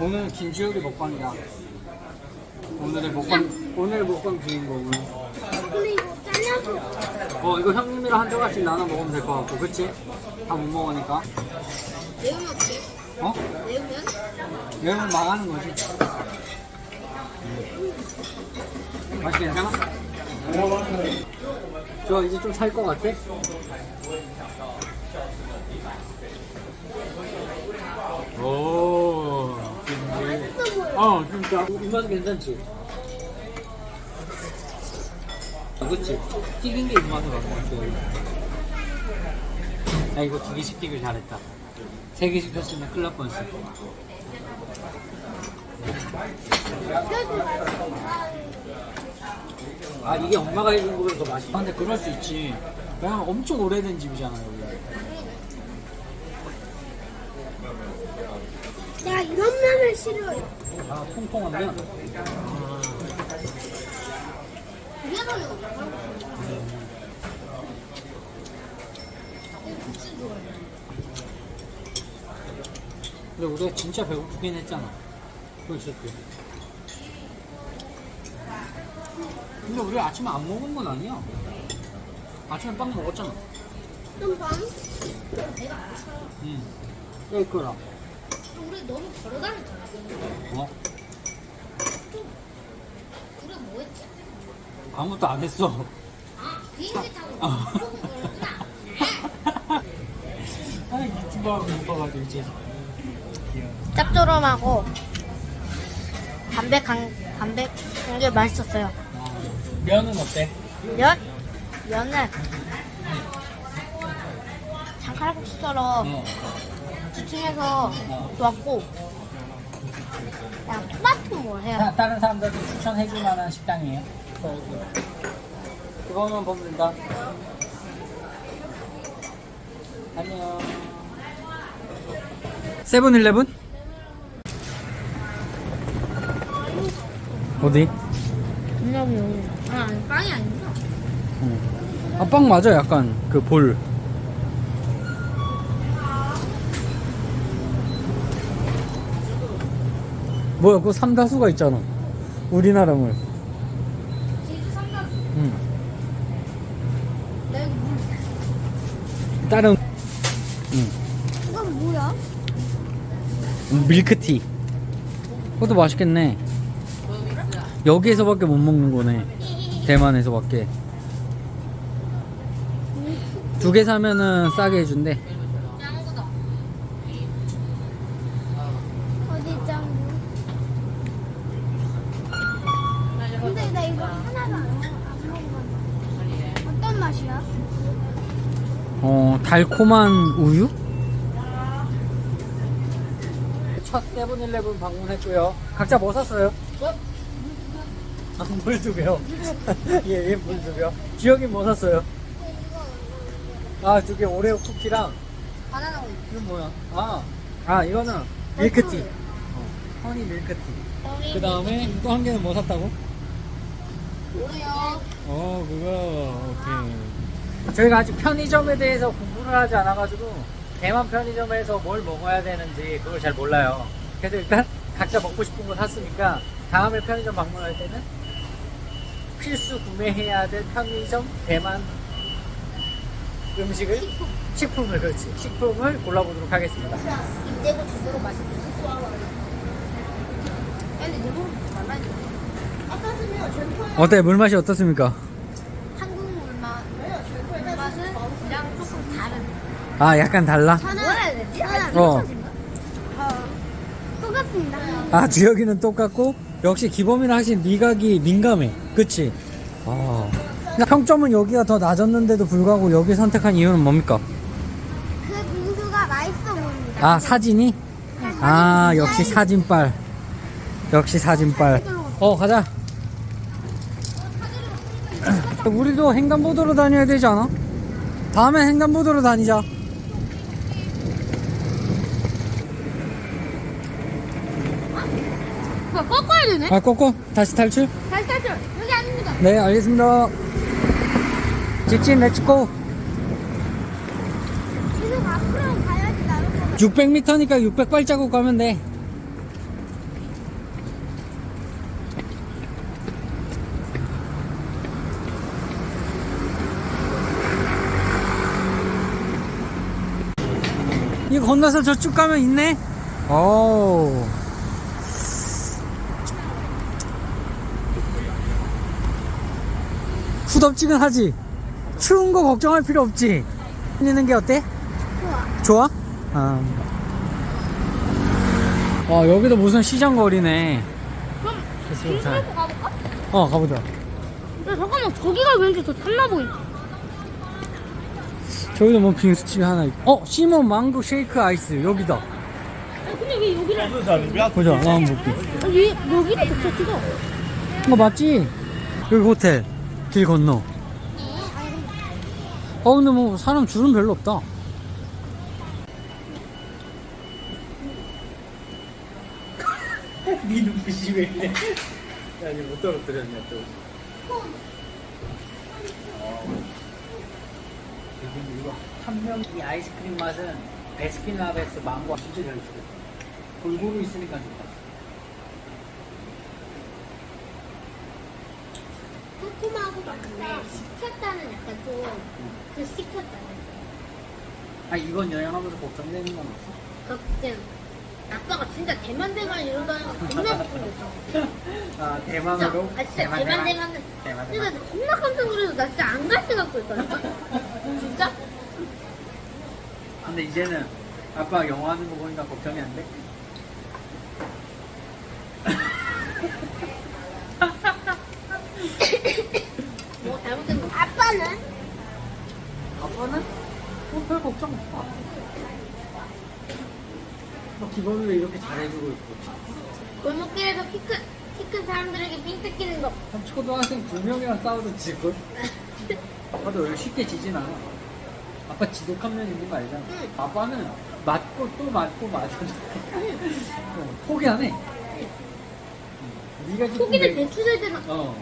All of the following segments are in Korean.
오늘 김주혁이 먹방이다. 오늘의 먹방 오늘 먹방 주인공은 근데 이거. 어 이거 형님이랑 한 조각씩 나눠 먹으면 될 것 같고 그치? 다 못 먹으니까 매우면 어때? 어? 매우면? 매우면 망하는 거지. 맛이 괜찮아? 저 이제 좀 살 것 같아? 오, 어 진짜. 입맛은 괜찮지? 아, 그치? 튀긴 게 입맛을 갖고 왔지. 야, 이거 두 개 시키길 잘했다. 세 개 시켰으면 큰일 날 뻔했어. 그래도 맛있어. 아, 이게 엄마가 해준 거보다 더 맛있다. 근데 그럴 수 있지. 왜냐면 엄청 오래된 집이잖아, 여기. 나 이런 싫어해. 아, 통통한 면? 위에서 이거. 국수 좋아해. 근데 우리가 진짜 배고프긴 했잖아. 그렇지. 근데 우리 아침에 안 먹은 건 아니야. 아침에 빵 먹었잖아. 좀 방? 내가 안 사. 응. 케이크랑. 우리 너무 걸어다녔잖아. 어? 우리 뭐 했지? 아무것도 안 했어. 아, 비행기 타고 아. 조금 걸었구나. 아, 유튜브하고 못 봐가지고 이제. 짭조름하고 담백한 담백한 게 맛있었어요. 아, 면은 어때? 면 면은 장칼국수처럼 어. 주층에서 좋았고 그냥 토마토. 다- 다른 사람들도 추천해줄 만한 식당이에요. 그거만 보면 된다. 안녕. 세븐일레븐? 어디? 여기. 아, 아니, 빵이 아닌가? 아, 빵 맞아. 약간 그 볼. 뭐야, 그 삼다수가 있잖아. 우리나라 물. 제주 삼각 응. 내가 물. 다른 응. 이건 뭐야? 밀크티. 그것도 맛있겠네. 여기에서밖에 못 먹는 거네. 대만에서밖에. 두 개 사면은 싸게 해준대. 맛이야? 어, 달콤한 우유? 첫 세븐일레븐 방문했고요. 각자 뭐 샀어요? 아, 물두 개요. 예, 예, 물두 개요. 지혁이 뭐 샀어요? 아, 두 개 오레오 쿠키랑 바나나 우유. 이건 뭐야? 아, 아 이거는 밀크티. 어, 허니 밀크티. 그 다음에 또 한 개는 뭐 샀다고? 오레오. 어, 그거 오케이. 저희가 아직 편의점에 대해서 공부를 하지 않아가지고 대만 편의점에서 뭘 먹어야 되는지 그걸 잘 몰라요. 그래서 일단 각자 먹고 싶은 거 샀으니까 다음에 편의점 방문할 때는 필수 구매해야 될 편의점 대만 음식을 식품을 그렇지 식품을 골라보도록 하겠습니다. 근데 내가 말라니. 어떻습니까? 어때 물 맛이 어떻습니까? 한국 물맛. 맛은 그냥 조금 다른. 아 약간 달라. 뭐라 해야 되지? 하나 어. 어. 똑같습니다. 아 주혁이는 똑같고 역시 기범이랑 하신 미각이 민감해 그치? 아 평점은 여기가 더 낮았는데도 불구하고 여기 선택한 이유는 뭡니까? 그 빙수가 맛있어 보입니다. 아 사진이? 아 역시 사진빨 역시 사진빨 어 가자 우리도 횡단보도로 다녀야 되지 않아? 다음엔 횡단보도로 다니자 잠깐 꺾어야 되네? 아 꺾고 다시 탈출? 다시 탈출 여기 아닙니다 네 알겠습니다 직진 렛츠고 계속 앞으로 가야지 나올 거 600m니까 600발자국 가면 돼 이거 건너서 저쪽 가면 있네? 오. 후덥지근하지? 추운 거 걱정할 필요 없지? 있는 게 어때? 좋아. 좋아? 아. 와, 여기도 무슨 시장 거리네. 그럼 빙수 잘. 먹고 가볼까? 어, 가보자. 야 잠깐만 저기가 왠지 더 탔나 보인다 저기도 뭐 빙수집이 하나 있고. 어, 시몬 망고 쉐이크 아이스. 여기다. 야, 근데 왜 여기를 보자, 나 한번 볼게. 왜 여기를 적혀 찍어 이거 맞지? 여기 호텔. 길 건너. 어, 근데 뭐 사람 줄은 별로 없다. 네 눈빛이 왜 이래? 야, 니못 떨어뜨렸냐, 또. 이거 한 명이 아이스크림 맛은 베스킨라빈스 망고 진짜 잘 주고 골고루 있으니까 좋다. 코코마하고 같은데 시켰다는 약간 좀그 시켰다는 아 이번 여행하면서 걱정되는 건 없어? 그때 아빠가 진짜 대만 대만 이러다가 겁나 걱정됐어 아 진짜 대만으로? 아 진짜 대만 대만 대만 대만 겁나 깜짝 놀라서 나 진짜 안 갈 생각도 했다니까 진짜? 근데 이제는 아빠 영화 하는 거 보니까 걱정이 안 돼? 뭐 잘못된 거 아빠는? 아빠는? 뭐별 걱정 없어 뭐 기본으로 이렇게 잘해주고 있고 골목길에서 키큰 키큰 사람들에게 삥 뜯기는 거 한 초등학생 두 명이랑 싸워도 질걸? 아빠도 왜 쉽게 지진 않아 아빠 지독한 면 있는 거 알잖아 응. 아빠는 맞고 또 맞고 맞아도 어, 포기 안 해. 응. 네가 지금 포기를 내- 될 때는 어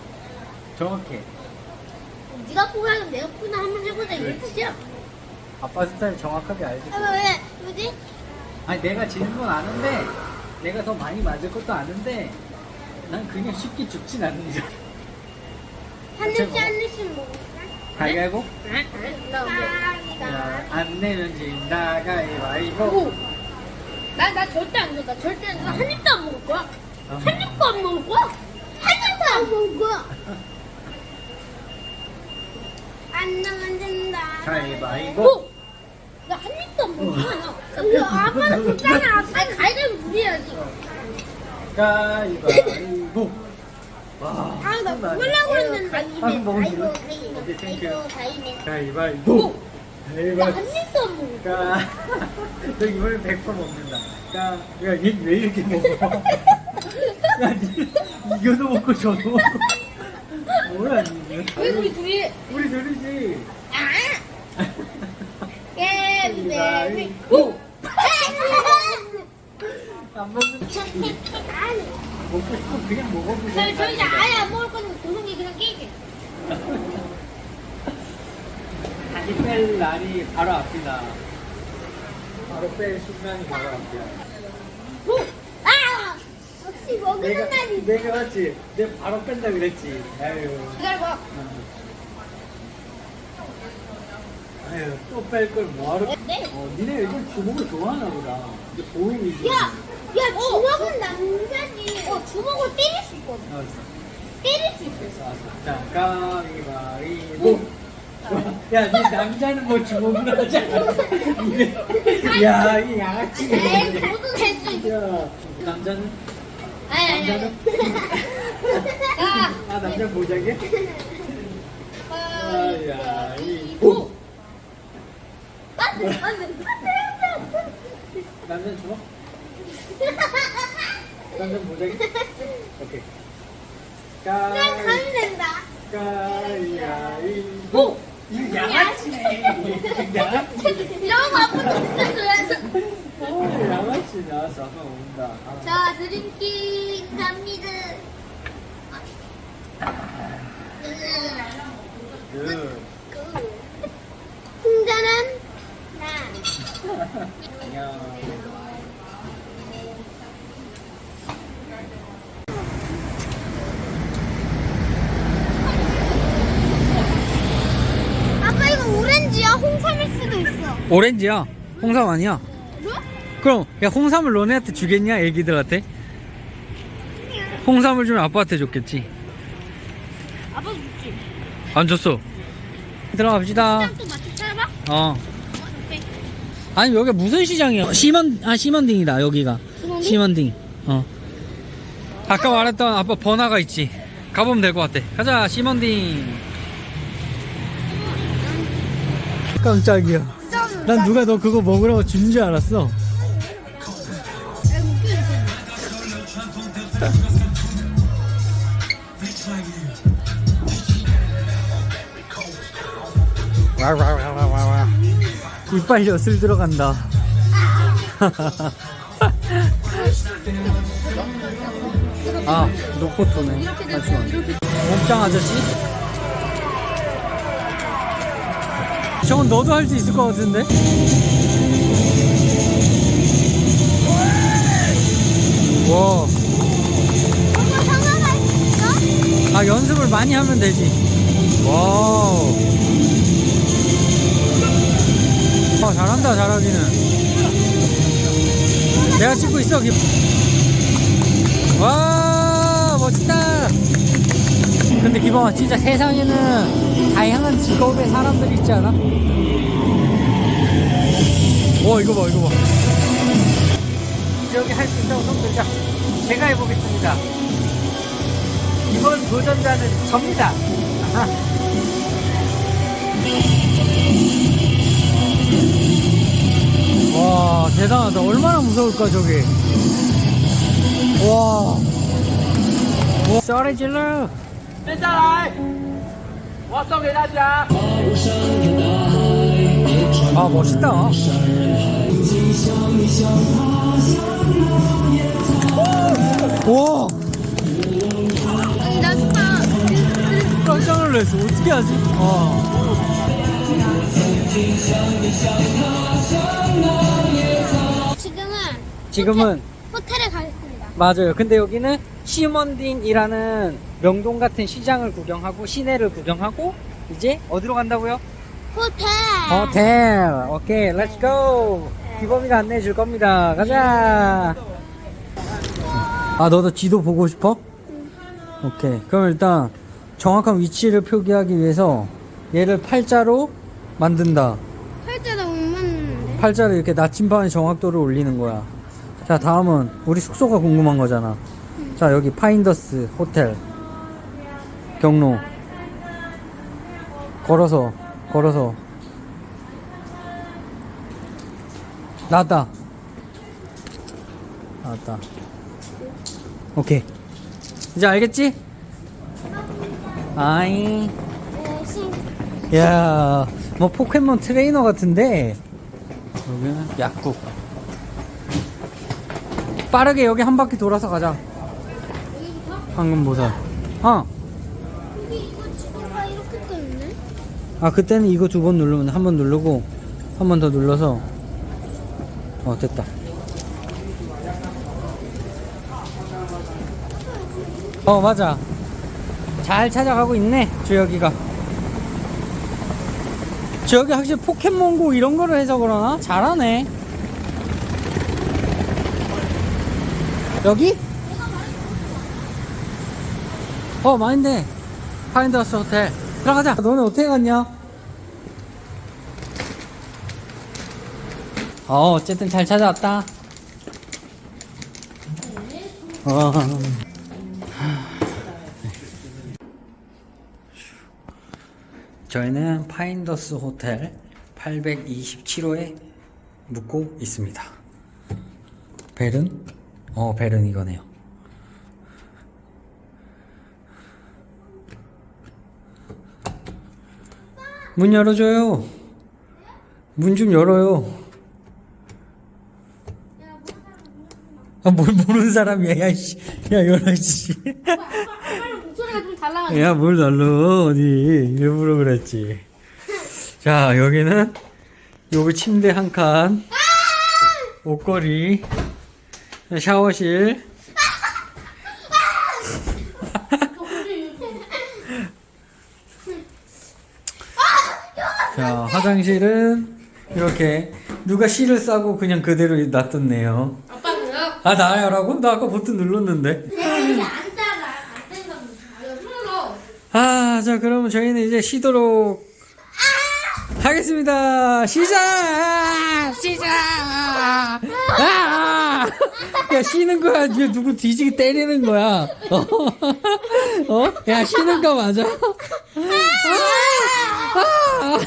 정확해. 네가 포기하면 내가 포기나 한번 해보자 이런 그래. 뜻이야 아빠 스타일 정확하게 알지. 아, 왜? 뭐지? 아니 내가 지는 건 아는데 내가 더 많이 맞을 것도 아는데 난 그냥 쉽게 죽진 않는 줄. 한 입씩 한 입씩? 나 뭐? 야, 안 내면 진다 가위바위보. 오. 나, 나 절대 안 줘. 나 절대 안 줘. 한 입도 안 먹을 거야. 어. 한 입도 안 먹을 거야. 한 입도 안 먹을 거야. 안 나면 된다. 가위바위보. 오! 나한 입도 안. 나. 그 아빠는 진짜냐. 아니, 가위바위보 무리해야지. 가위바위보. 와. 아, 나. 먹으려고 했는데. 먹어줄래? 아이고, 오케이, 땡큐. 아이고. 가위바위보. 나한 가위바위보. 입도 안 거야. 가. 너 이번엔 100% 먹는다. 가. 야, 얘왜 이렇게 먹어? 야, 니, 이거도 먹고 저도 먹고. 뭐야, 니. 왜 우리 둘이. 우리 둘이지. 아! 아! 내가, 맞지? 내가 바로 뺀다 그랬지. 아유. 기다려봐. 아유, 또뺄걸 뭐하러. 네. 어, 니네 이걸 주먹을 좋아하나 보다. 이제 위주. 야! 야, 주먹은 남자지. 어, 주먹을 때릴 수 있거든. 알았어. 때릴 수 있어. 알았어, 알았어. 자, 가위바위보. 야, 니 남자는 뭐 주먹으로 하잖아. 이게- 야, 이 양아치. 에이, 저도 될수 있어. 야, 남자는? 아니, 아니, 아니. 아, 아, 남자 모자게? 가위바위보. 빠뜨, 빠뜨, 빠뜨. 남자 주먹? 남자 모자게? 오케이. 난 가위, 가면 된다. 가위바위보. 이거 양아치네. 이거 양아치. 이런 거 앞으로 진짜 줘야지. 오, 양아치 나와서 아까 온다. 아. 자, 드림킹 갑니다. 그, 승자는 나. 안녕. 아빠 이거 오렌지야? 홍삼일 수도 있어. 오렌지야. 홍삼 아니야. 그럼 야 홍삼을 너네한테 주겠냐 애기들한테? 홍삼을 주면 아빠한테 줬겠지. 아빠 죽지. 안 줬어. 들어가 봅시다. 또 맛집 찾아봐. 어. 아니 여기 무슨 시장이야? 시먼 아 시먼딩이다 여기가. 시먼딩? 시먼딩. 어. 아까 말했던 아빠 번화가 있지. 가보면 될 것 같아. 가자 시먼딩. 깜짝이야. 난 누가 너 그거 먹으라고 준 줄 알았어. 와와와와와. 이빨 엿을 들어간다. 아. 잠시만. 목장 아저씨? 저건 너도 할 수 있을 것 같은데? 와? 아, 연습을 많이 하면 되지. 와우. 아, 잘한다, 잘하기는. 내가 찍고 있어, 기... 와, 멋지다. 근데 기범아, 진짜 세상에는 다양한 직업의 사람들이 있지 않아? 와, 이거 봐, 이거 봐. 여기 할 수 있다고 손 들자. 제가 해보겠습니다. 이번 도전자는 접니다. 아하. 와 대단하다. 얼마나 무서울까 저게. 와. 와. 쏘리 질러. 接下来，我送给大家 아 멋있다. 와 아니 나 스파 깜짝 놀랐어. 어떻게 하지? 와. 지금은 지금은 호텔 에 가겠습니다. 맞아요. 근데 여기는 시먼딘이라는 명동 같은 시장을 구경하고 시내를 구경하고 이제 어디로 간다고요? 호텔. 호텔. 오케이, 렛츠 고. 기범이가 안내해 줄 겁니다. 가자. 아, 너도 지도 보고 싶어? 오케이. 그럼 일단 정확한 위치를 표기하기 위해서 얘를 팔자로 만든다. 팔자가 못 맞는데. 팔자를 이렇게 나침반의 정확도를 올리는 거야. 자, 다음은 우리 숙소가 궁금한 거잖아. 자, 여기 파인더스 호텔. 경로. 걸어서, 걸어서. 나왔다. 나왔다. 오케이. 이제 알겠지? 아이. 야, 뭐 포켓몬 트레이너 같은데 여기는 약국. 빠르게 여기 한 바퀴 돌아서 가자. 방금 보자. 어. 여기 이거 지도가 이렇게 떴네. 아 그때는 이거 두 번 누르면 한 번 누르고 한 번 더 눌러서 어 됐다. 어 맞아. 잘 찾아가고 있네 주혁이가. 주혁이 확실히 포켓몬고 이런 거를 해서 그러나 잘하네. 여기? 어 많은데 파인더스 호텔 들어가자. 너네 어떻게 갔냐? 어, 어쨌든 잘 찾아왔다. 어. 저희는 파인더스 호텔 827호에 묵고 있습니다. 벨은? 어, 벨은 이거네요. 문 열어줘요. 문 좀 열어요. 아, 뭘 모르는 사람이야, 야, 씨. 야, 열어야지. 좀 달라. 야, 뭘 날러, 어디. 일부러 그랬지. 자, 여기는, 여기 침대 한 칸, 옷걸이, 샤워실, 자, 화장실은 이렇게 누가 실을 싸고 그냥 그대로 놔뒀네요. 아빠는요? 아 나야라고? 나 아까 버튼 눌렀는데. 이게 안 따라. 안 된다고. 흘러. 아, 자 그러면 저희는 이제 쉬도록 하겠습니다. 시작! 시작! 아! 야 쉬는 거야? 이게 누구 뒤지게 때리는 거야? 어? 어? 야 쉬는 거 맞아? 아!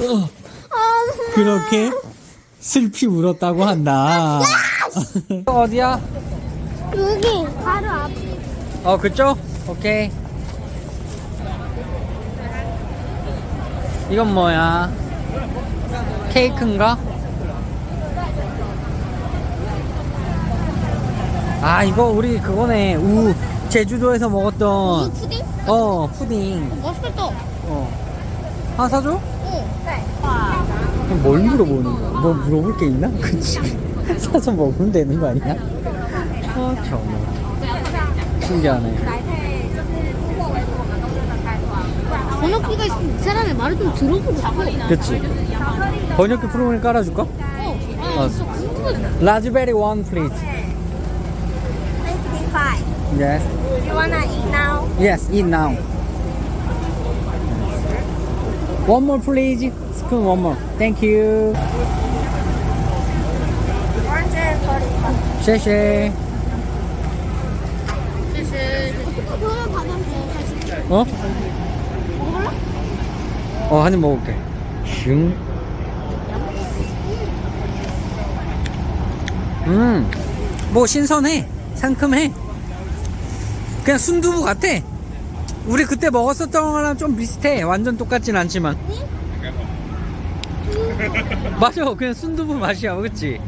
어. 그렇게 슬피 울었다고 한다. 어디야? 여기 바로 앞에. 어 그쪽? 오케이 이건 뭐야? 케이크인가? 아 이거 우리 그거네 우 제주도에서 먹었던 푸딩? 어 푸딩 맛있겠다. 어 하나 사줘? 응. 그럼 뭘 물어보는 거야? 뭐 물어볼 게 있나? 그치 사서 먹으면 되는 거 아니야? 어참 신기하네 번역기가 있으면 이 사람의 말을 좀 들어보고 싶어. 그치 번역기 프로그램 깔아줄까? 어. 어. 아, 진짜 궁금해. 라즈베리 원 플리즈 Yes You wanna eat now? Yes eat now One more please Spoon one more Thank you 쉐쉐 그러면 받아서 다시. 어? 어, 한 입 먹을게. 슝. 음, 뭐 신선해. 상큼해. 그냥 순두부 같아. 우리 그때 먹었었던 거랑 좀 비슷해. 완전 똑같진 않지만. 맞아. 그냥 순두부 맛이야. 그치?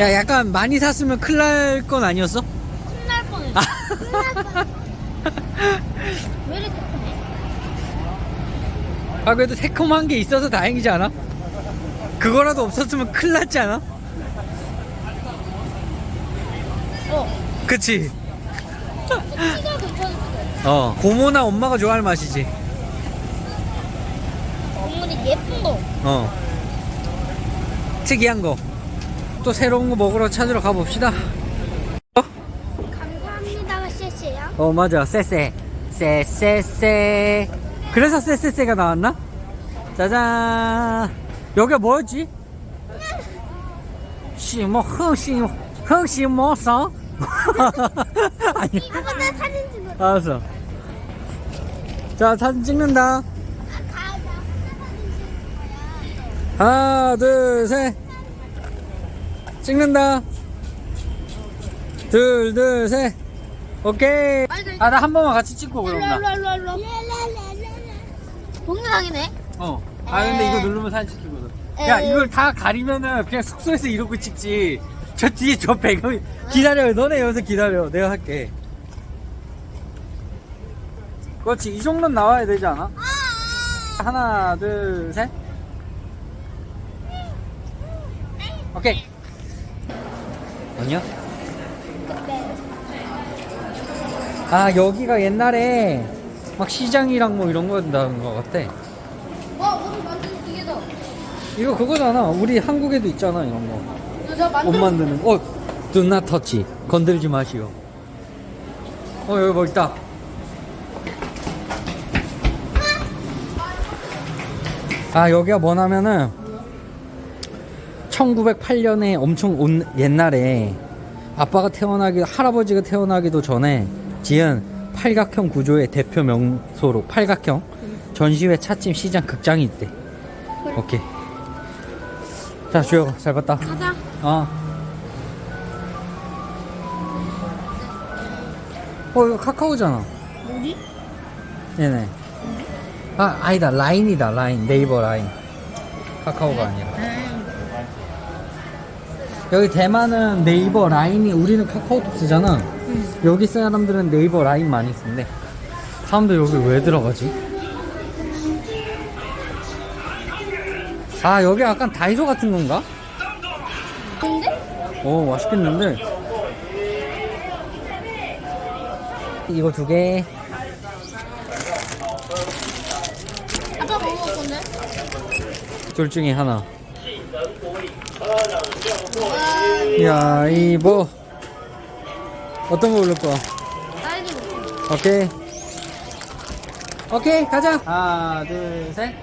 야, 약간 많이 샀으면 큰일 날 건 아니었어? 끝날 뻔했어. 끝날 뻔했어. 왜 이렇게? 아 그래도 새콤한 게 있어서 다행이지 않아? 그거라도 없었으면 큰일 났지 않아? 어. 그치? 키가. 어 고모나 엄마가 좋아할 맛이지 국물이 예쁜 거. 어 특이한 거 또 새로운 거 먹으러 찾으러 가봅시다 어? 감사합니다가 쎄쎄요. 어 맞아 쎄쎄 쎄쎄쎄 그래서 쎄쎄쎄가 나왔나? 짜잔 여기가 뭐였지? 시모 흥시 흥시 뭐서? 아니 이거보다 사진 찍어. 알았어 자 사진 찍는다 아. 하나 둘셋 찍는다 둘 둘셋 오케이 아 나 한 번만 같이 찍고 그럼 나 일로 일로 일로. 동영상이네. 어. 아 근데 이거 누르면 사진 찍히거든. 야 이걸 다 가리면은 그냥 숙소에서 이러고 찍지. 저 뒤에 저 배경 기다려. 너네 여기서 기다려. 내가 할게. 그렇지. 이 정도는 나와야 되지 않아? 하나, 둘, 셋. 오케이. 아니야? 아 여기가 옛날에 막 시장이랑 뭐 이런 거였다는 것 같아. 와, 우리 만드는 기계다. 이거 그거잖아. 우리 한국에도 있잖아 이런 거. 나옷 만드는. 거. 어, do not touch. 건들지 마시오. 어 여기 뭐 있다. 아 여기가 뭐냐면은 1908년에 엄청 온 옛날에 아빠가 태어나기 할아버지가 태어나기도 전에 지은 팔각형 구조의 대표 명소로 팔각형 전시회 차츰 시장 극장이 있대. 오케이. 자 주혁 잘 봤다. 가자. 어. 어 이거 카카오잖아. 어디? 네네. 아 아니다 라인이다 라인 네이버 라인. 카카오가 아니라. 여기 대만은 네이버 라인이 우리는 카카오톡 쓰잖아. 여기 사람들은 네이버 라인 많이 쓴대. 사람들 여기 왜 들어가지? 아 여기 약간 다이소 같은 건가? 근데? 오 맛있겠는데 이거 두 개 아빠 뭐 먹을 건데? 둘 중에 하나. 야, 이 뭐. 어떤 거 고를 거야? 딸기 먹고. 오케이. 오케이, 가자. 하나, 둘, 셋.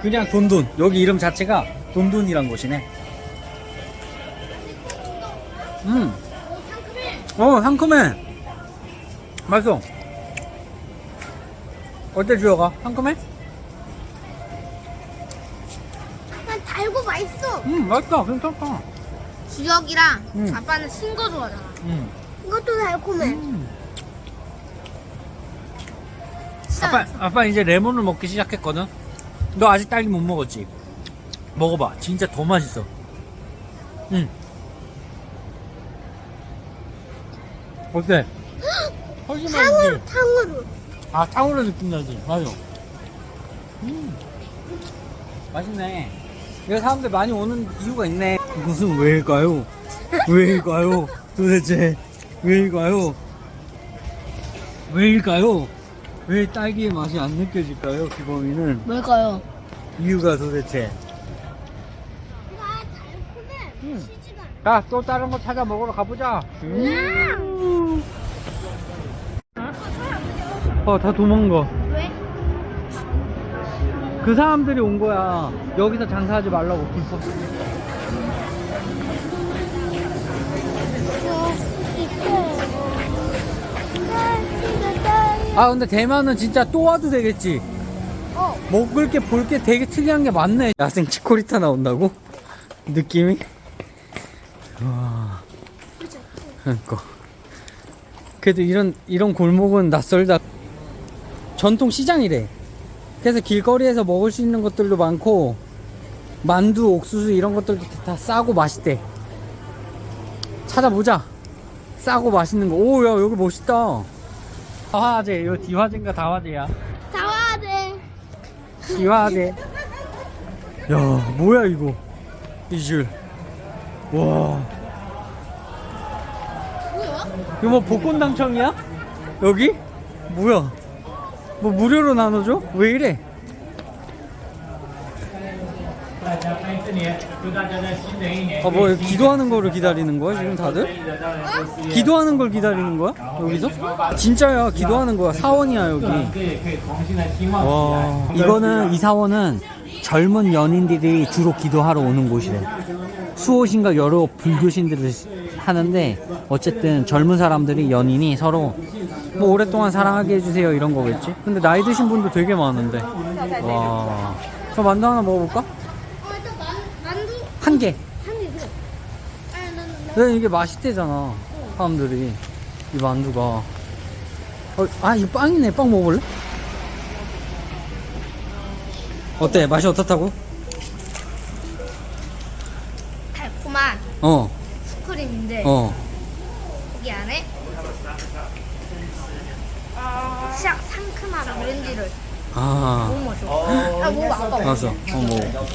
그냥 돈돈. 여기 이름 자체가 돈돈이란 곳이네. 음. 어, 상큼해. 맛있어. 어때, 주혁아? 상큼해? 맛있어. 음, 맛있다. 괜찮다. 주혁이랑 음. 아빠는 신 거 좋아하잖아. 음. 이것도 달콤해. 음. 아빠, 아빠 이제 레몬을 먹기 시작했거든? 너 아직 딸기 못 먹었지? 먹어봐. 진짜 더 맛있어. 응. 어때? 훨씬 맛있지? 탕후루, 탕후루. 아, 탕후루 느낌 나지? 맞아. 음. 맛있네. 여기 사람들 많이 오는 이유가 있네. 이것은 왜일까요? 왜일까요? 도대체 왜일까요? 왜일까요? 왜 딸기의 맛이 안 느껴질까요? 기범이는 뭘까요? 이유가 도대체. 와, 달콤해. 음. 자, 또 다른 거 찾아 먹으러 가보자. 어, 다 도망가. 왜? 그 사람들이 온 거야. 여기서 장사하지 말라고 불법. 아 근데 대만은 진짜 또 와도 되겠지. 어. 먹을 게 볼 게 되게 특이한 게 많네. 야생 치코리타 나온다고? 느낌이? 와. 그러니까. 그래도 이런 이런 골목은 낯설다. 전통 시장이래. 그래서 길거리에서 먹을 수 있는 것들도 많고 만두, 옥수수 이런 것들도 다 싸고 맛있대. 찾아보자. 싸고 맛있는 거. 오, 야 여기 멋있다. 다화제, 이거 디화제인가 다화제야? 다 와야 돼. 디화제. 야, 뭐야 이거? 이 줄. 와. 뭐야? 이거 뭐 복권 당첨이야? 여기? 뭐야? 뭐 무료로 나눠줘? 왜 이래? 아, 뭐 기도하는 거를 기다리는 거야 지금 다들? 기도하는 걸 기다리는 거야? 여기서? 진짜야 기도하는 거야 사원이야 여기 와 이거는 이 사원은 젊은 연인들이 주로 기도하러 오는 곳이래 수호신과 여러 불교신들을 하는데 어쨌든 젊은 사람들이 연인이 서로 뭐 오랫동안 사랑하게 해주세요 이런 거겠지 근데 나이 드신 분도 되게 많은데 와 저 만두 하나 먹어볼까? 어, 일단 만, 만두 한 개 한개 그래. 아, 난, 난. 왜 이게 맛있대잖아 사람들이 이 만두가 어, 아 이거 빵이네 빵 먹어볼래? 어때 맛이 어떻다고? 달콤한 어 슈크림인데 어. 거기 안에 시작 상큼한 오렌지를 아 너무 맛있어. 아, 뭐 아빠. 알았어 어 먹어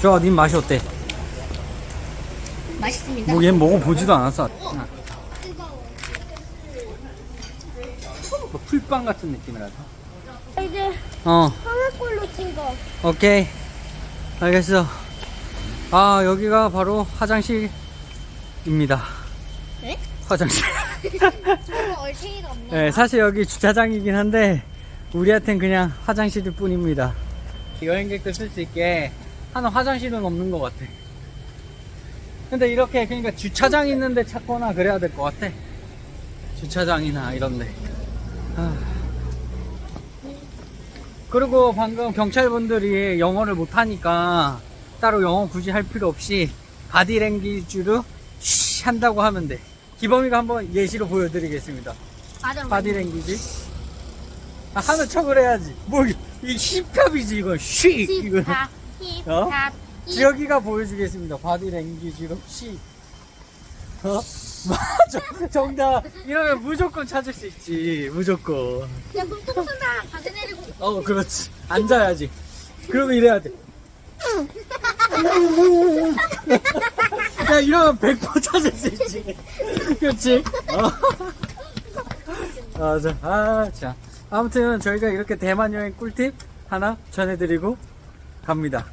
좋아 님 맛이 어때? 맛있습니다. 뭐 얘는 먹어보지도 않았어 뭐 풀빵 같은 느낌이라서 이제 어 하나꼴로 찍어. 오케이 알겠어 아 여기가 바로 화장실입니다 네? 화장실 얼탱이가 없네. 네, 사실 여기 주차장이긴 한데 우리한텐 그냥 화장실일 뿐입니다 여행객들 쓸 수 있게 하는 화장실은 없는 것 같아 근데 이렇게 그러니까 주차장 있는데 찾거나 그래야 될 것 같아 주차장이나 이런데 아. 그리고 방금 경찰분들이 영어를 못하니까 따로 영어 굳이 할 필요 없이 바디랭귀지로 쉬 한다고 하면 돼 기범이가 한번 예시로 보여드리겠습니다. 맞아. 바디랭귀지. 아, 하는 척을 해야지. 뭐 이 힙합이지 이거. 쉬! 이거. 힙합, 어? 힙합, 지혁이가 보여주겠습니다. 바디랭귀지로 쉬. 어? 맞아. 정답. 이러면 무조건 찾을 수 있지. 무조건. 야, 그럼 똥순랑 바지 내리고. 어 그렇지. 앉아야지. 그러면 이래야 돼 야, 이러면 100% 찾을 수 있지. 그렇지? 어. 맞아. 아, 자. 아무튼 저희가 이렇게 대만 여행 꿀팁 하나 전해드리고 갑니다.